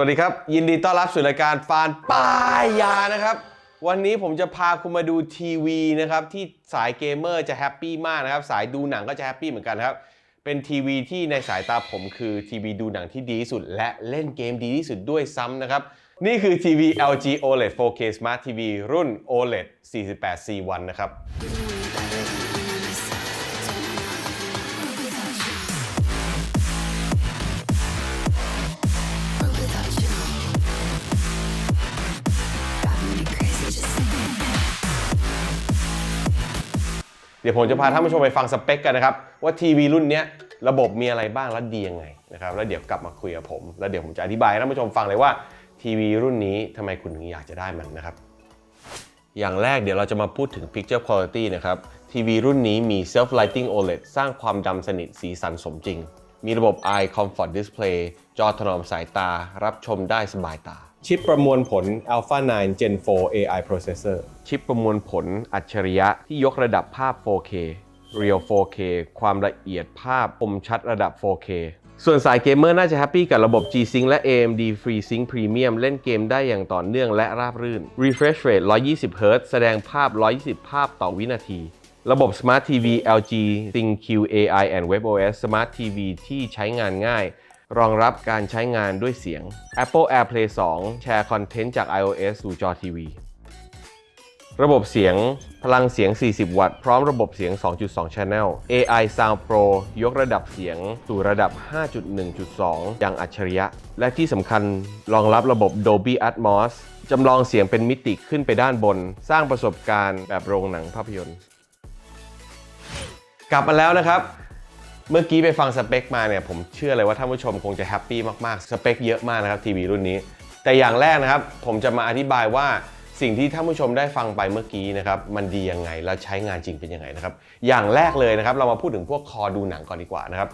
สวัสดีครับ ยินดีต้อนรับสู่รายการฟานป้ายยานะครับ วันนี้ผมจะพาคุณมาดูทีวีนะครับ ที่สายเกมเมอร์จะแฮปปี้มากนะครับ สายดูหนังก็จะแฮปปี้เหมือนกันครับ เป็นทีวีที่ในสายตาผมคือทีวีดูหนังที่ดีที่สุด และเล่นเกมดีที่สุดด้วยซ้ำนะครับ นี่คือทีวี LG OLED 4K Smart TV รุ่น OLED 48C1 นะครับ เดี๋ยวผมจะพาท่านผู้ชมไปฟังสเปคกันนะครับ ว่าทีวีรุ่นนี้ระบบมีอะไรบ้างและดียังไงนะครับแล้วเดี๋ยวกลับมาคุยกับผม แล้วเดี๋ยวผมจะอธิบายให้ท่านผู้ชมฟังเลยว่าทีวีรุ่นนี้ทำไมคุณถึงอยากจะได้มันนะครับ อย่างแรกเดี๋ยวเราจะมาพูดถึง Picture Quality นะครับทีวีรุ่นนี้มี Self Lighting OLED สร้างความดำสนิทสีสันสมจริง มีระบบ Eye Comfort Display จอถนอมสายตา รับชมได้สบายตา ชิปประมวลผล Alpha 9 Gen 4 AI Processor ชิปประมวลผลอัจฉริยะที่ยกระดับภาพ 4K Real 4K ความละเอียดภาพคมชัดระดับ 4K ส่วนสายเกมเมอร์น่าจะแฮปปี้กับระบบ G-Sync และ AMD FreeSync Premium เล่นเกมได้อย่างต่อเนื่องและราบรื่น Refresh Rate 120 Hz แสดงภาพ 120 ภาพต่อวินาที ระบบ Smart TV LG ThinQ AI and WebOS Smart TV ที่ใช้งานง่าย รองรับการใช้งานด้วยเสียง Apple AirPlay 2 แชร์คอนเทนต์จาก iOS สู่จอทีวี ระบบเสียงพลังเสียง 40 วัตต์ พร้อมระบบเสียง 2.2 Channel AI Sound Pro ยกระดับเสียงสู่ระดับ 5.1.2 อย่างอัจฉริยะ และที่สำคัญรองรับระบบ Dolby Atmos จำลองเสียงเป็นมิติขึ้นไปด้านบน สร้างประสบการณ์แบบโรงหนังภาพยนตร์ กลับมาแล้วนะครับ เมื่อกี้ไปฟังสเปคมาเนี่ยผมเชื่อเลยว่าท่านผู้ชมคงจะแฮปปี้มากๆ สเปคเยอะมากนะครับทีวีรุ่นนี้ แต่อย่างแรกนะครับ ผมจะมาอธิบายว่าสิ่งที่ท่านผู้ชมได้ฟังไปเมื่อกี้นะครับมันดียังไงแล้วใช้งานจริงเป็นยังไงนะครับอย่างแรกเลยนะครับเรามาพูดถึงพวกคอดูหนังก่อนดีกว่านะครับ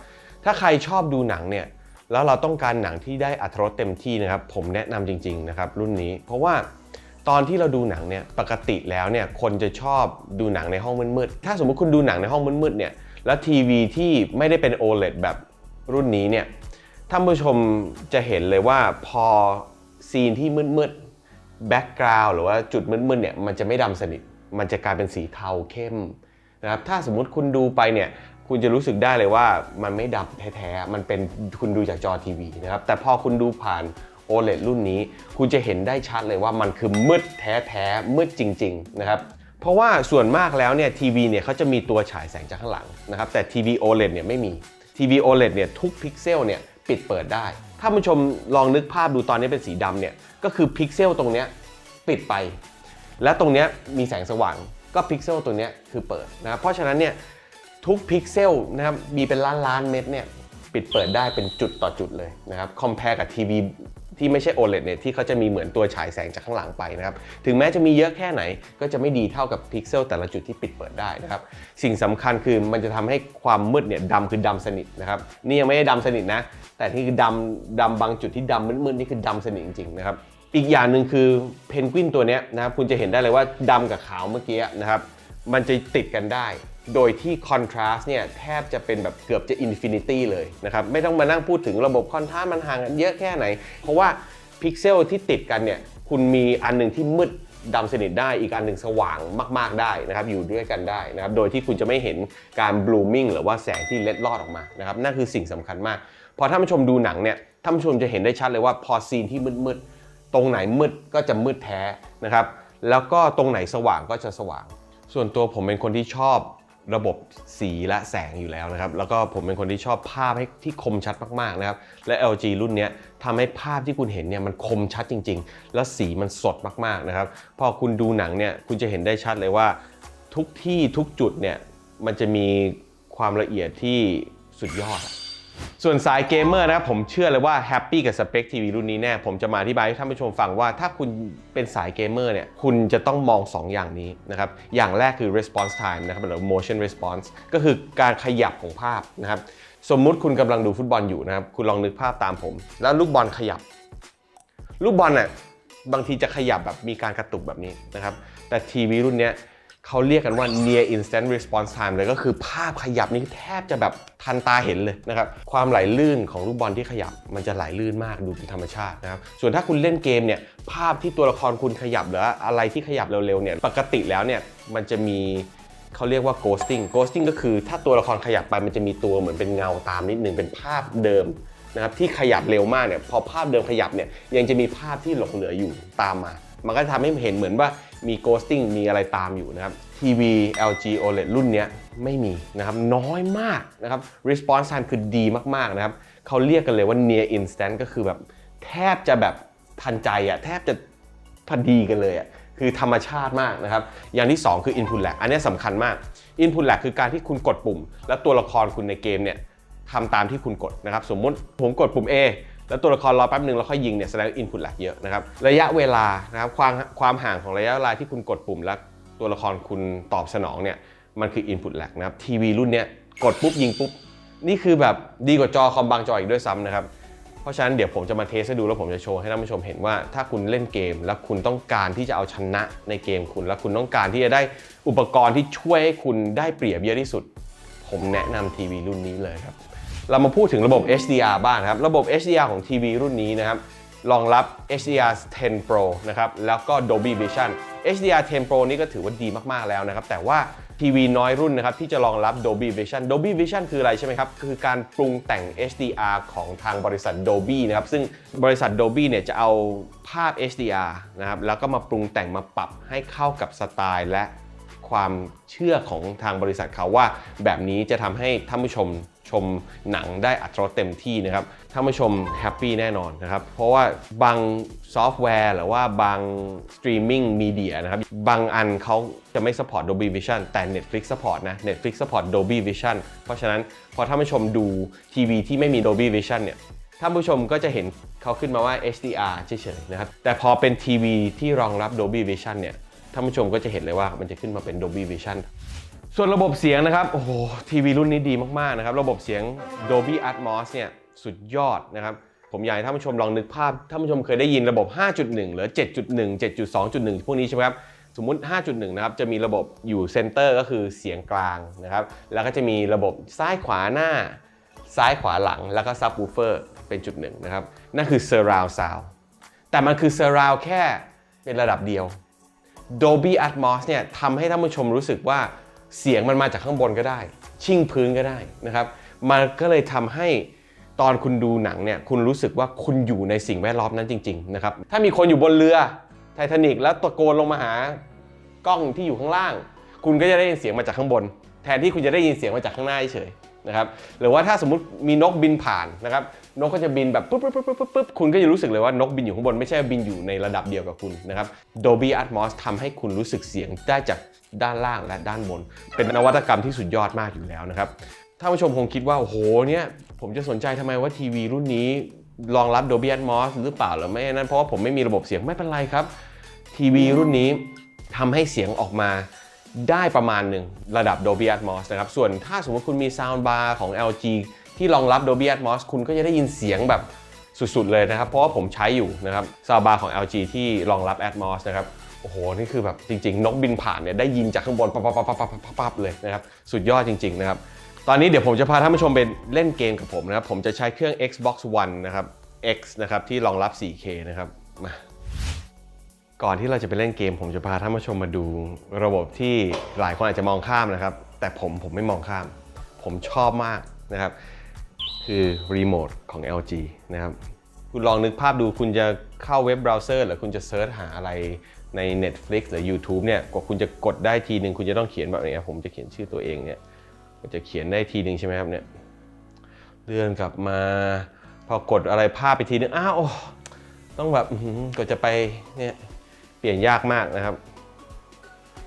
ถ้าใครชอบดูหนังเนี่ยแล้วเราต้องการหนังที่ได้อัตรรสเต็มที่นะครับผมแนะนำจริงๆนะครับรุ่นนี้ เพราะว่าตอนที่เราดูหนังเนี่ยปกติแล้วเนี่ยคนจะชอบดูหนังในห้องมืดๆถ้าสมมติคุณดูหนังในห้องมืดๆเนี่ย แล้วทีวีที่ไม่ได้เป็น OLED แบบรุ่นนี้เนี่ยท่านผู้ชมจะเห็นเลยว่าพอซีนที่มืดๆแบ็กกราวด์หรือว่าจุดมืดๆเนี่ยมันจะไม่ดำสนิท มันจะกลายเป็นสีเทาเข้มนะครับถ้าสมมุติคุณดูไปเนี่ยคุณจะรู้สึกได้เลยว่ามันไม่ดำแท้ๆ มันเป็นคุณดูจากจอทีวีนะครับ แต่พอคุณดูผ่าน OLED รุ่นนี้ คุณจะเห็นได้ชัดเลยว่ามันคือมืดแท้ๆ มืดจริง ๆ นะครับ เพราะว่าส่วนมากแล้วเนี่ยทีวีเนี่ยเขาจะมีตัวฉายแสงจากข้างหลังนะครับแต่ทีวี OLED เนี่ยไม่มีทีวี OLED เนี่ยทุกพิกเซลเนี่ยปิดเปิดได้ ถ้าผู้ชมลองนึกภาพดูตอนนี้เป็นสีดำเนี่ยก็คือพิกเซลตรงเนี้ยปิดไป และตรงเนี้ยมีแสงสว่างก็พิกเซลตัวเนี้ยคือเปิดนะเพราะฉะนั้นเนี่ยทุกพิกเซลนะครับมีเป็นล้านล้านเม็ดเนี่ยปิดเปิดได้เป็นจุดต่อจุดเลยนะครับคอมเพลกับทีวี ที่ไม่ใช่ OLED เนี่ยที่เขาจะมีเหมือนตัวฉายแสงจากข้างหลังไปนะครับ ถึงแม้จะมีเยอะแค่ไหน ก็จะไม่ดีเท่ากับพิกเซลแต่ละจุดที่ปิดเปิดได้นะครับ สิ่งสำคัญคือมันจะทำให้ความมืดเนี่ยดำคือดำสนิทนะครับ นี่ยังไม่ได้ดำสนิทนะ แต่นี่คือดำดำบางจุดที่ดำมืดๆนี่คือดำสนิทจริงๆนะครับ อีกอย่างหนึ่งคือเพนกวินตัวนี้นะครับคุณจะเห็นได้เลยว่าดำกับขาวเมื่อกี้นะครับมันจะติดกันได้ โดยที่คอนทราสต์เนี่ยแทบจะเป็นแบบเกือบจะอินฟินิตี้เลยนะครับไม่ต้องมานั่งพูดถึงระบบคอนทราสต์มันห่างกันเยอะแค่ไหน เพราะว่าพิกเซลที่ติดกันเนี่ยคุณมีอันหนึ่งที่มืดดำสนิทได้อีกอันหนึ่งสว่างมาก ๆ ได้นะครับอยู่ด้วยกันได้นะครับโดยที่คุณจะไม่เห็นการบลูมิ่งหรือว่าแสงที่เล็ดลอดออกมานะครับนั่นคือสิ่งสำคัญมาก พอท่านผู้ชมดูหนังเนี่ยท่านผู้ชมจะเห็นได้ชัดเลยว่าพอซีนที่มืดๆตรงไหนมืดก็จะมืดแท้นะครับแล้วก็ตรงไหนสว่างก็จะสว่าง ส่วนตัวผมเป็นคนที่ชอบ ระบบสีและแสงอยู่แล้วนะครับ แล้วก็ผมเป็นคนที่ชอบภาพให้ที่คมชัดมากๆนะครับ และ LG รุ่นนี้ทำให้ภาพที่คุณเห็นเนี่ยมันคมชัดจริง ๆ แล้วสีมันสดมากๆนะครับ พอคุณดูหนังเนี่ยคุณจะเห็นได้ชัดเลยว่า ทุกที่ทุกจุดเนี่ยมันจะมีความละเอียดที่สุดยอด ส่วนสายเกมเมอร์นะครับผมเชื่อเลยว่าแฮปปี้กับสเปคทีวีรุ่นนี้แน่ ผมจะมาอธิบายให้ท่านผู้ชมฟังว่าถ้าคุณเป็นสายเกมเมอร์เนี่ยคุณจะต้องมอง 2 อย่างนี้นะครับ อย่างแรกคือ response time นะครับหรือ motion response ก็คือการขยับของภาพนะครับ สมมุติคุณกำลังดูฟุตบอลอยู่นะครับ คุณลองนึกภาพตามผม แล้วลูกบอลขยับ ลูกบอลน่ะบางทีจะขยับแบบมีการกระตุกแบบนี้นะครับ แต่ทีวีรุ่นเนี้ย เขาเรียกกันว่า near instant response time เลยก็คือภาพขยับนี่แทบจะแบบทันตาเห็นเลยนะครับ ความไหลลื่นของลูกบอลที่ขยับมันจะไหลลื่นมากดูเป็นธรรมชาตินะครับ ส่วนถ้าคุณเล่นเกมเนี่ยภาพที่ตัวละครคุณขยับหรืออะไรที่ขยับเร็วๆเนี่ยปกติแล้วเนี่ยมันจะมีเขาเรียกว่า ghosting ghosting ก็คือถ้าตัวละครขยับไปมันจะมีตัวเหมือนเป็นเงาตามนิดนึงเป็นภาพเดิมนะครับที่ขยับเร็วมากเนี่ยพอภาพเดิมขยับเนี่ยยังจะมีภาพที่หลงเหลืออยู่ตามมา มันก็จะทำให้เห็นเหมือนว่า มี ghosting มีอะไรตามอยู่นะครับทีวี LG OLED รุ่นนี้ไม่มีนะครับน้อยมากนะครับ response time คือดีมากๆนะครับเขาเรียกกันเลยว่า near instant ก็คือแบบแทบจะแบบทันใจอะแทบจะพอดีกันเลยอะคือธรรมชาติมากนะครับ อย่างที่ 2 คือ input lag อันนี้สำคัญมาก input lag คือการที่คุณกดปุ่ม แล้วตัวละครคุณในเกมเนี่ยทำตามที่คุณกดนะครับ สมมติผมกดปุ่ม A แล้วตัวละครรอแป๊บหนึ่งแล้วค่อยยิงเนี่ยแสดงว่า input lag เยอะนะครับระยะเวลานะครับความความห่างของระยะเวลาที่คุณกดปุ่มแล้วตัวละครคุณตอบสนองเนี่ยมันคือ input lag นะครับทีวีรุ่นเนี้ยกดปุ๊บยิงปุ๊บนี่คือแบบดีกว่าจอคอมบางจออีกด้วยซ้ำนะครับเพราะฉะนั้นเดี๋ยวผมจะมาเทสให้ดูแล้วผมจะโชว์ให้ท่านผู้ชมเห็นว่า ถ้าคุณเล่นเกม แล้วคุณต้องการที่จะเอาชนะในเกมคุณ แล้วคุณต้องการที่จะได้อุปกรณ์ที่ช่วยให้คุณได้เปรียบเยอะที่สุด ผมแนะนำทีวีรุ่นนี้เลยครับ เรามาพูดถึงระบบ HDR บ้างครับ ระบบ HDR ของทีวีรุ่นนี้นะครับรองรับ HDR 10 Pro นะครับ แล้วก็ Dolby Vision HDR 10 Pro นี่ก็ถือว่าดีมาก ๆ แล้วนะครับ แต่ว่าทีวีน้อยรุ่นนะครับที่จะรองรับ Dolby Vision Dolby Vision คืออะไรใช่ไหมครับ คือการปรุงแต่ง HDR ของทางบริษัท Dolby นะครับ ซึ่งบริษัท Dolby เนี่ยจะเอาภาพ HDR นะครับ แล้วก็มาปรุงแต่งมาปรับให้เข้ากับสไตล์และ ความเชื่อของทางบริษัทเขาว่า แบบนี้จะทำให้ท่านผู้ชมชมหนังได้อัตราเต็มที่นะครับท่านผู้ชมแฮปปี้แน่นอนนะครับ เพราะว่าบางซอฟต์แวร์ หรือว่าบางสตรีมมิ่งมีเดียนะครับ บางอันเขาจะไม่ support Dolby Vision แต่ Netflix support นะ Netflix support Dolby Vision เพราะฉะนั้นพอท่านผู้ชมดูทีวีที่ไม่มี Dolby Vision เนี่ยท่านผู้ชมก็จะเห็นเขาขึ้นมาว่า HDR เฉยๆนะครับ แต่พอเป็นทีวีที่รองรับ Dolby Vision เนี่ย ท่านผู้ชมก็จะเห็นเลยว่ามันจะขึ้นมาเป็น Dolby Vision ส่วนระบบเสียงนะครับ โอ้โห ทีวีรุ่นนี้ดีมาก ๆ นะครับ ระบบเสียง Dolby Atmos เนี่ยสุดยอดนะครับ ผมอยากให้ท่านผู้ชมลองนึกภาพ ท่านผู้ชมเคยได้ยินระบบ 5.1 หรือ 7.1 7.2.1 พวกนี้ใช่ไหมครับสมมุติ 5.1 นะครับ จะมีระบบอยู่เซนเตอร์ก็คือเสียงกลางนะครับ แล้วก็จะมีระบบซ้ายขวาหน้า ซ้ายขวาหลัง แล้วก็ซับ w ูเฟอร์เป็นจุดหนึ่งนะครับ นั่นคือ surround sound แต่มันคือ surround แค่เป็นระดับเดียว Dolby Atmos เนี่ยทำให้ท่านผู้ชมรู้สึกว่าเสียงมันมาจากข้างบนก็ได้ ชิ่งพื้นก็ได้นะครับมันก็เลยทำให้ตอนคุณดูหนังเนี่ยคุณรู้สึกว่าคุณอยู่ในสิ่งแวดล้อมนั้นจริงๆนะครับถ้ามีคนอยู่บนเรือไททานิกแล้วตะโกนลงมาหากล้องที่อยู่ข้างล่าง คุณก็จะได้ยินเสียงมาจากข้างบน แทนที่คุณจะได้ยินเสียงมาจากข้างหน้าเฉย นะครับหรือว่าถ้าสมมติมีนกบินผ่านนะครับนกก็จะบินแบบปุ๊บปุ๊บปุ๊บปุ๊บปุ๊บคุณก็จะรู้สึกเลยว่านกบินอยู่ข้างบนไม่ใช่บินอยู่ในระดับเดียวกับคุณนะครับ Dolby Atmos ทำให้คุณรู้สึกเสียงได้จากด้านล่างและด้านบน เป็นนวัตกรรมที่สุดยอดมากอยู่แล้วนะครับท่านผู้ชมคงคิดว่าโอ้โหเนี่ยผมจะสนใจทำไมว่าทีวีรุ่นนี้รองรับ Dolby Atmos หรือเปล่าหรือไม่นั่นเพราะว่าผมไม่มีระบบเสียงไม่เป็นไรครับทีวีรุ่นนี้ทำให้เสียงออกมา ได้ประมาณหนึ่งระดับ Dolby Atmos นะครับ ส่วนถ้าสมมติคุณมี Sound Bar ของ LG ที่รองรับ Dolby Atmos คุณก็จะได้ยินเสียงแบบสุดๆเลยนะครับ เพราะว่าผมใช้อยู่นะครับ Sound Bar ของ LG ที่รองรับ Atmos นะครับโอ้โห นี่คือแบบจริง ๆ นกบินผ่านเนี่ยได้ยินจากข้างบนปั๊บปั๊บปั๊บปั๊บปั๊บปั๊บเลยนะครับ สุดยอดจริง ๆ นะครับ ตอนนี้เดี๋ยวผมจะพาท่านผู้ชมไปเล่นเกมกับผมนะครับ ผมจะใช้เครื่อง Xbox One นะครับ X นะครับที่รองรับ 4K นะครับ มา ก่อนที่เราจะไปเล่นเกม ผมจะพาท่านผู้ชมมาดู ระบบที่หลายคนอาจจะมองข้ามนะครับ แต่ผมผมไม่มองข้าม ผมชอบมากนะครับ คือรีโมทของ LG นะครับ คุณลองนึกภาพดูคุณจะเข้าเว็บเบราว์เซอร์หรือคุณจะเซิร์ชหาอะไรใน Netflix หรือ YouTube เนี่ยกว่าคุณจะกดได้ทีหนึ่งคุณจะต้องเขียนแบบนี้ผมจะเขียนชื่อตัวเองเนี่ยจะเขียนได้ทีหนึ่งใช่ไหมครับเนี่ยเลื่อนกลับมา พอกดอะไรภาพไปทีนึงอ้าวต้องแบบกว่าจะไปเนี่ย ปลี่ยนยากมากนะครับ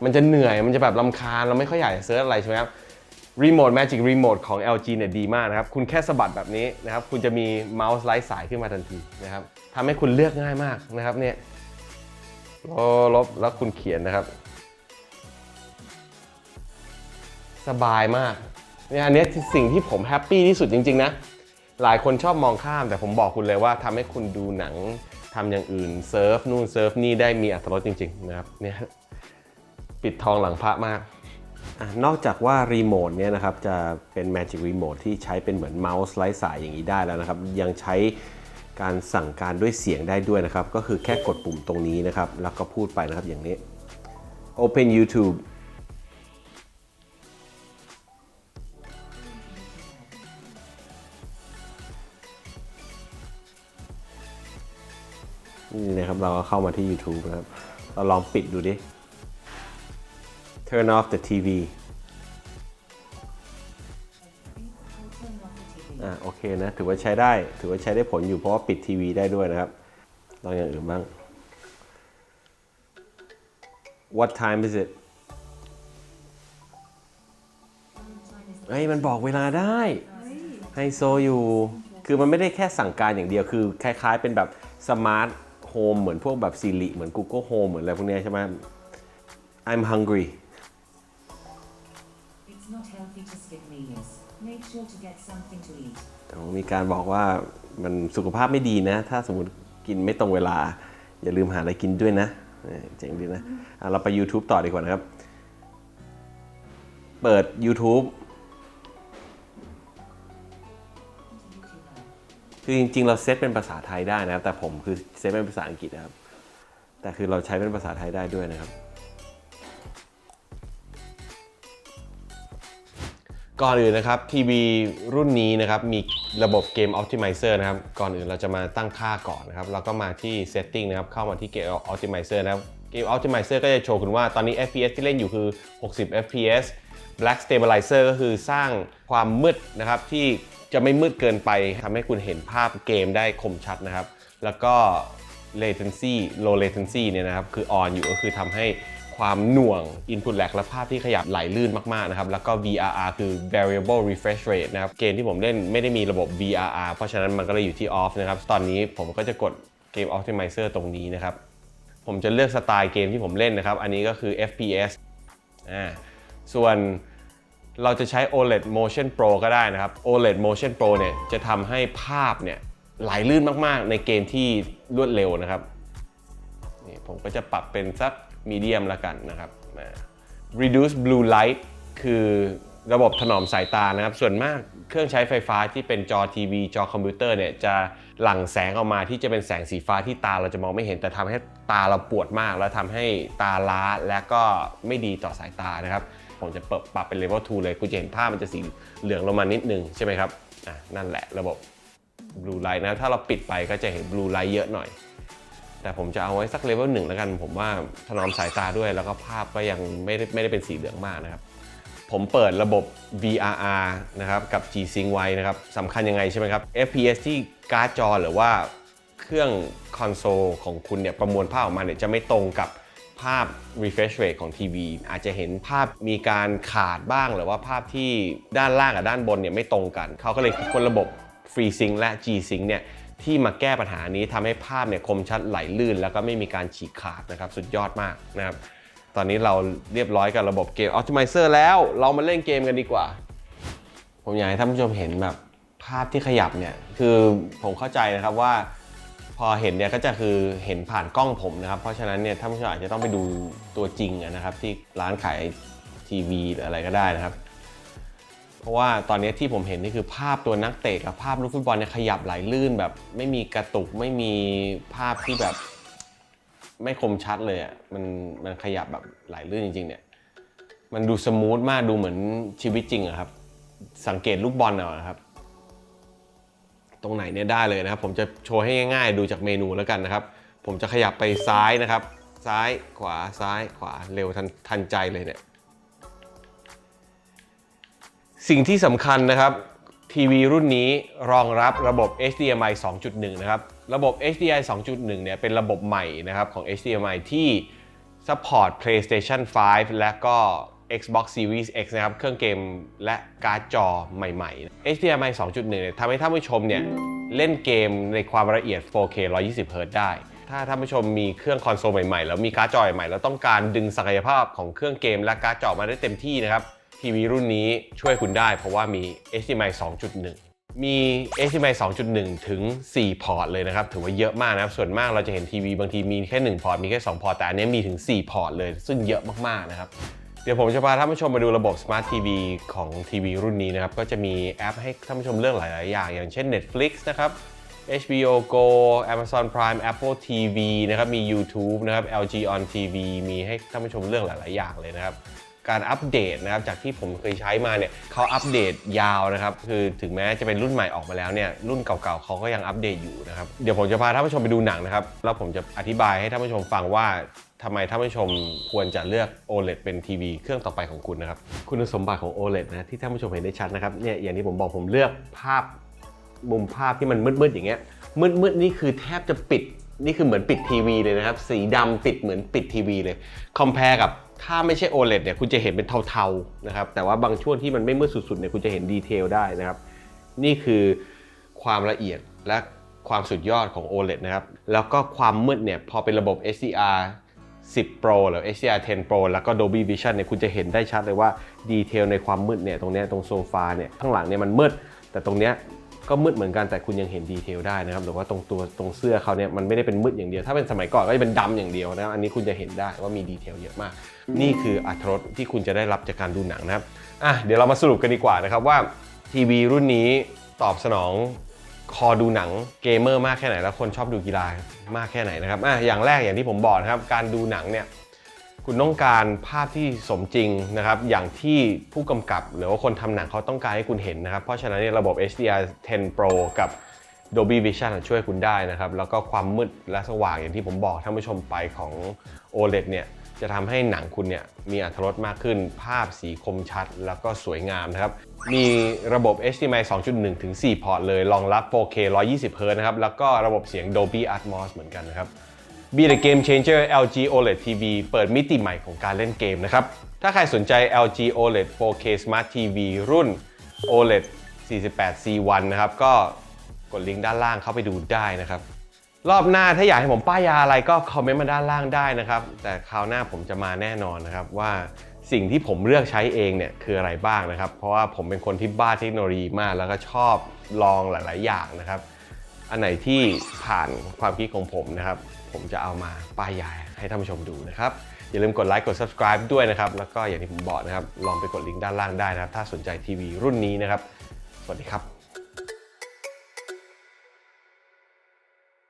มันจะเหนื่อยมันจะแบบลำคาญเราไม่ค่อยอยากเซิร์ชอะไรใช่ไหมครับรีโมท Magic Remote ของ LG เนี่ยดีมากนะครับ คุณแค่สะบัดแบบนี้นะครับ คุณจะมีเมาส์ไร้สายขึ้นมาทันทีนะครับทำให้คุณเลือกง่ายมากนะครับเนี่ยลบลบแล้วคุณเขียนนะครับ สบายมากเนี่ยอันนี้สิ่งที่ผมแฮปปี้ที่สุดจริง ๆ นะ หลายคนชอบมองข้ามแต่ผมบอกคุณเลยว่าทำให้คุณดูหนัง ทำอย่างอื่นเซิร์ฟนู่นเซิร์ฟนี่ได้มีอัตรสจริงๆนะครับเนี่ยปิดทองหลังพระมากอนอกจากว่ารีโมทเนี่ยนะครับจะเป็น Magic Remote ที่ใช้เป็นเหมือนเมาส์ไร้สายอย่างนี้ได้แล้วนะครับ ยังใช้การสั่งการด้วยเสียงได้ด้วยนะครับ ก็คือแค่กดปุ่มตรงนี้นะครับ แล้วก็พูดไปนะครับอย่างนี้ Open YouTube นะครับเราก็เข้ามาที่ YouTube นะครับ เราลองปิดดูดิ Turn off the TV อะโอเคนะ ถือว่าใช้ได้ ถือว่าใช้ได้ผลอยู่เพราะว่าปิดทีวีได้ด้วยนะครับ ลองอย่างอื่นบ้าง What time is it เฮ้ยมันบอกเวลาได้ไฮโซอยู่ คือมันไม่ได้แค่สั่งการอย่างเดียว คือคล้ายๆเป็นแบบสมาร์ท โฮมเหมือนพวกแบบ Siri เหมือน Google Home เหมือนอะไรพวกเนี้ยใช่ไหม I'm hungry It's not healthy to skip meals. Make sure to get something to eat. อ๋อมีการบอกว่ามันสุขภาพไม่ดีนะ ถ้าสมมติกินไม่ตรงเวลา อย่าลืมหาอะไรกินด้วยนะเออเจ๋งดีนะอะเราไป YouTube ต่อดีกว่านะครับ เปิด YouTube คือจริงๆ เราเซตเป็นภาษาไทยได้นะครับ แต่ผมคือเซตเป็นภาษาอังกฤษนะครับ แต่คือเราใช้เป็นภาษาไทยได้ด้วยนะครับ ก่อนอื่นนะครับทีวีรุ่นนี้นะครับมีระบบเกม Optimizer นะครับ ก่อนอื่นเราจะมาตั้งค่าก่อนนะครับ เราก็มาที่ Setting นะครับ เข้ามาที่เกม Optimizer นะครับ เกม Optimizer ก็จะโชว์คุณว่าตอนนี้ FPS ที่เล่นอยู่คือ 60 FPS Black Stabilizer ก็คือสร้างความมืดนะครับที่ จะไม่มืดเกินไปทำให้คุณเห็นภาพเกมได้คมชัดนะครับ แล้วก็ latency low latency เนี่ยนะครับ คือ on อยู่ก็คือทำให้ความหน่วง input lag และภาพที่ขยับไหลลื่นมาก ๆ นะครับ แล้วก็ VRR คือ variable refresh rate นะครับ เกมที่ผมเล่นไม่ได้มีระบบ VRR เพราะฉะนั้นมันก็เลยอยู่ที่ off นะครับ ตอนนี้ผมก็จะกดเกม optimizer ตรงนี้นะครับ ผมจะเลือกสไตล์เกมที่ผมเล่นนะครับ อันนี้ก็คือ FPS อ่าส่วน เราจะใช้ OLED Motion Pro ก็ได้นะครับ OLED Motion Pro เนี่ยจะทำให้ภาพเนี่ยไหลลื่นมากๆ ในเกมที่รวดเร็วนะครับนี่ผมก็จะปรับเป็นสักมีเดียมละกันนะครับ reduce blue light คือระบบถนอมสายตานะครับ ส่วนมากเครื่องใช้ไฟฟ้าที่เป็นจอทีวีจอคอมพิวเตอร์เนี่ยจะหลั่งแสงออกมาที่จะเป็นแสงสีฟ้าที่ตาเราจะมองไม่เห็นแต่ทำให้ตาเราปวดมาก แล้วทำให้ตาล้าและก็ไม่ดีต่อสายตานะครับ ผมจะเปิดปรับเป็น level 2เลยคุณจะเห็นภาพมันจะสีเหลืองลงมานิดนึงใช่ไหมครับอะนั่นแหละระบบ blue light นะถ้าเราปิดไปก็จะเห็น blue light เยอะหน่อย แต่ผมจะเอาไว้สักเลเวลหนึ่งแล้วกัน ผมว่าถนอมสายตาด้วยแล้วก็ภาพก็ยังไม่ได้ไม่ได้เป็นสีเหลืองมากนะครับ ผมเปิดระบบ VRR นะครับกับ G-Sync ไว้นะครับสำคัญยังไงใช่ไหมครับ FPS ที่การ์ดจอหรือว่าเครื่องคอนโซลของคุณเนี่ยประมวลภาพออกมาเนี่ยจะไม่ตรงกับ ภาพ refresh rate ของทีวีอาจจะเห็นภาพมีการขาดบ้างหรือว่าภาพที่ด้านล่างกับด้านบนเนี่ยไม่ตรงกัน เขาก็เลยคิดคนระบบ Free Sync และ G Sync เนี่ยที่มาแก้ปัญหานี้ทำให้ภาพเนี่ยคมชัดไหลลื่น แล้วก็ไม่มีการฉีกขาดนะครับสุดยอดมากนะครับตอนนี้เราเรียบร้อยกับระบบเกม Optimizer แล้วเรามาเล่นเกมกันดีกว่า ผมอยากให้ท่านผู้ชมเห็นแบบภาพที่ขยับเนี่ยคือผมเข้าใจนะครับว่า พอเห็นเนี่ยก็จะคือเห็นผ่านกล้องผมนะครับ เพราะฉะนั้นเนี่ยท่านผู้ชมอาจจะต้องไปดูตัวจริงนะครับ ที่ร้านขายทีวีหรืออะไรก็ได้นะครับ เพราะว่าตอนนี้ที่ผมเห็นนี่คือภาพตัวนักเตะกับภาพลูกฟุตบอลเนี่ยขยับไหลลื่นแบบไม่มีกระตุกไม่มีภาพที่แบบไม่คมชัดเลยอะมันมันขยับแบบไหลลื่นจริง ๆ เนี่ย มันดูสมูทมากดูเหมือนชีวิตจริงอะครับ สังเกตลูกบอลเอานะครับ ตรงไหนเนี่ยได้เลยนะครับ ผมจะโชว์ให้ง่ายๆ ดูจากเมนูแล้วกันนะครับ ผมจะขยับไปซ้ายนะครับ ซ้ายขวาซ้ายขวาเร็วทันทันใจเลยเนี่ยสิ่งที่สำคัญนะครับทีวีรุ่นนี้รองรับระบบ HDMI 2.1 นะครับ ระบบ HDMI 2.1 เนี่ยเป็นระบบใหม่นะครับของ HDMI ที่ support PlayStation 5 และก็ Xbox Series X นะครับ เครื่องเกมและการ์ดจอใหม่ๆ HDMI 2.1เนี่ยทำให้ท่านผู้ชมเนี่ยเล่นเกมในความละเอียด 4K 120 Hz ได้ ถ้าท่านผู้ชมมีเครื่องคอนโซลใหม่ๆ แล้วมีการ์ดจอใหม่ๆ แล้วต้องการดึงศักยภาพของเครื่องเกมและการ์ดจอมาได้เต็มที่นะครับ ทีวีรุ่นนี้ช่วยคุณได้เพราะว่ามี HDMI 2.1มี HDMI 2.1 ถึง 4 พอร์ตเลยนะครับ ถือว่าเยอะมากนะครับ ส่วนมากเราจะเห็นทีวีบางทีมีแค่ 1 พอร์ต มีแค่ 2 พอร์ต แต่อันนี้มีถึง 4 พอร์ตเลย ซึ่งเยอะมาก ๆ นะครับ ดี๋ยวผมจะพาท่านผู้ชมมาดูระบบ Smart TV ของทีวีรุ่นนี้นะครับ ก็จะมีแอปให้ท่านผู้ชมเลือกหลาย ๆ อย่าง อย่างเช่น Netflix นะครับ HBO Go Amazon Prime Apple TV นะครับ มี YouTube นะครับ LG on TV มีให้ท่านผู้ชมเลือกหลาย ๆ อย่างเลยนะครับ การอัปเดตนะครับ จากที่ผมเคยใช้มาเนี่ยเขาอัปเดตยาวนะครับ คือถึงแม้จะเป็นรุ่นใหม่ออกมาแล้วเนี่ย รุ่นเก่า ๆเขาก็ยังอัปเดตอยู่นะครับ เดี๋ยวผมจะพาท่านผู้ชมไปดูหนังนะครับ แล้วผมจะอธิบายให้ท่านผู้ชมฟังว่า ทำไมท่านผู้ชมควรจะเลือก OLED เป็นทีวีเครื่องต่อไปของคุณนะครับ คุณสมบัติของ OLED นะที่ท่านผู้ชมเห็นได้ชัดนะครับเนี่ยอย่างที่ผมบอกผมเลือกภาพมุมภาพที่มันมืดๆอย่างเงี้ยมืดๆนี่คือแทบจะปิดนี่คือเหมือนปิดทีวีเลยนะครับ สีดำปิดเหมือนปิดทีวีเลยคอมเพลกับถ้าไม่ใช่ OLED เนี่ยคุณจะเห็นเป็นเทาๆนะครับแต่ว่าบางช่วงที่มันไม่มืดสุดๆเนี่ยคุณจะเห็นดีเทลได้นะครับ นี่คือความละเอียดและความสุดยอดของ OLED นะครับแล้วก็ความมืดเนี่ยพอเป็นระบบ HDR 10 Pro หรือ HDR 10 Pro แล้วก็ Dolby Vision เนี่ยคุณจะเห็นได้ชัดเลยว่าดีเทลในความมืดเนี่ยตรงเนี้ยตรงโซฟาเนี่ยข้างหลังเนี่ยมันมืด แต่ตรงเนี้ยก็มืดเหมือนกันแต่คุณยังเห็นดีเทลได้นะครับหรือว่าตรงตัวตรงเสื้อเขาเนี่ยมันไม่ได้เป็นมืดอย่างเดียว ถ้าเป็นสมัยก่อนก็จะเป็นดำอย่างเดียวนะครับอันนี้คุณจะเห็นได้ว่ามีดีเทลเยอะมาก นี่คืออัตรสที่คุณจะได้รับจากการดูหนังนะครับอะเดี๋ยวเรามาสรุปกันดีกว่านะครับว่าทีวีรุ่นนี้ตอบสนอง คอดูหนังเกมเมอร์มากแค่ไหน แล้วคนชอบดูกีฬามากแค่ไหนนะครับอะอย่างแรกอย่างที่ผมบอกนะครับ การดูหนังเนี่ยคุณต้องการภาพที่สมจริงนะครับ อย่างที่ผู้กำกับ หรือว่าคนทำหนังเขาต้องการให้คุณเห็นนะครับ เพราะฉะนั้นเนี่ยระบบ HDR 10 Pro กับ Dolby Vision ช่วยคุณได้นะครับ แล้วก็ความมืดและสว่างอย่างที่ผมบอกท่านผู้ชมไปของ OLED เนี่ย จะทำให้หนังคุณเนี่ยมีอรรถรสมากขึ้น ภาพสีคมชัด แล้วก็สวยงามนะครับ มีระบบ HDMI 2.1 ถึง 4 พอร์ตเลย รองรับ 4K 120 Hz นะครับ แล้วก็ระบบเสียง Dolby Atmos เหมือนกันนะครับ Be the Game Changer LG OLED TV เปิดมิติใหม่ของการเล่นเกมนะครับ ถ้าใครสนใจ LG OLED 4K Smart TV รุ่น OLED 48C1 นะครับ ก็กดลิงก์ด้านล่างเข้าไปดูได้นะครับ รอบหน้าถ้าอยากให้ผมป้ายยาอะไรก็คอมเมนต์มาด้านล่างได้นะครับ แต่คราวหน้าผมจะมาแน่นอนนะครับว่าสิ่งที่ผมเลือกใช้เองเนี่ยคืออะไรบ้างนะครับ เพราะว่าผมเป็นคนที่บ้าเทคโนโลยีมาก แล้วก็ชอบลองหลาย ๆ อย่างนะครับ อันไหนที่ผ่านความคิดของผมนะครับ ผมจะเอามาป้ายยาให้ท่านผู้ชมดูนะครับ อย่าลืมกดไลค์กด subscribe ด้วยนะครับ แล้วก็อย่างที่ผมบอกนะครับ ลองไปกดลิงก์ด้านล่างได้นะครับ ถ้าสนใจทีวีรุ่นนี้นะครับ สวัสดีครับ